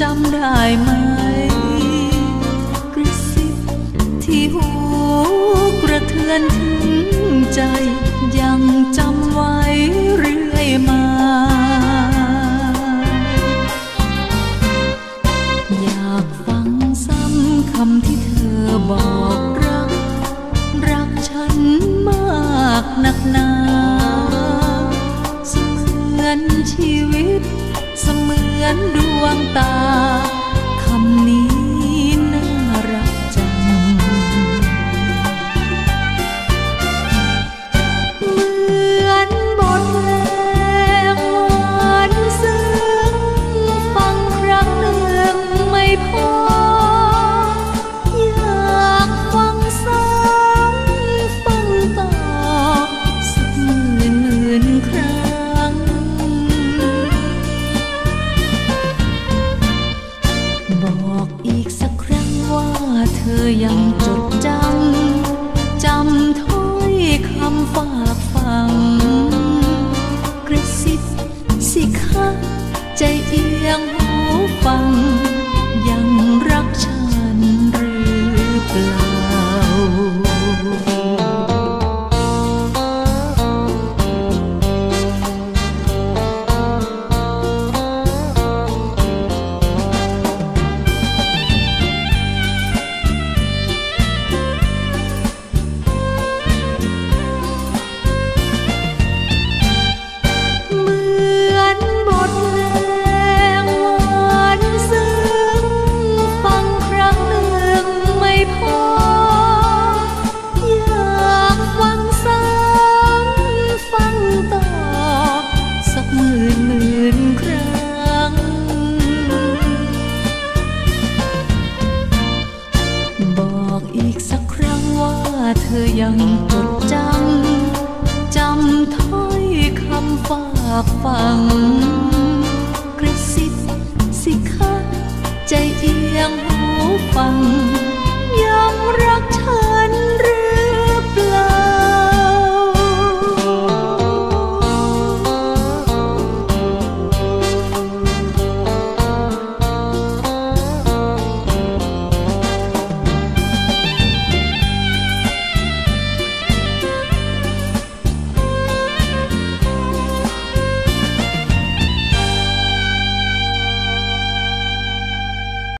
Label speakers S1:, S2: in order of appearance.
S1: จำได้ไหม กระซิบที่หูกระเทือนถึงใจ ยังจำไว้เรื่อยมา อยากฟังซ้ำคำที่เธอบอกรัก รักฉันมากนักหนาเสมือนชีวิต เสมือนด เธอ นหมื่นครั้ง บอกอีกสักครั้งว่าเธอยังจดจำจำถ้อยคำฝากฝัง กระซิบสิคะใจเอียงหูฟังยังรักเธอ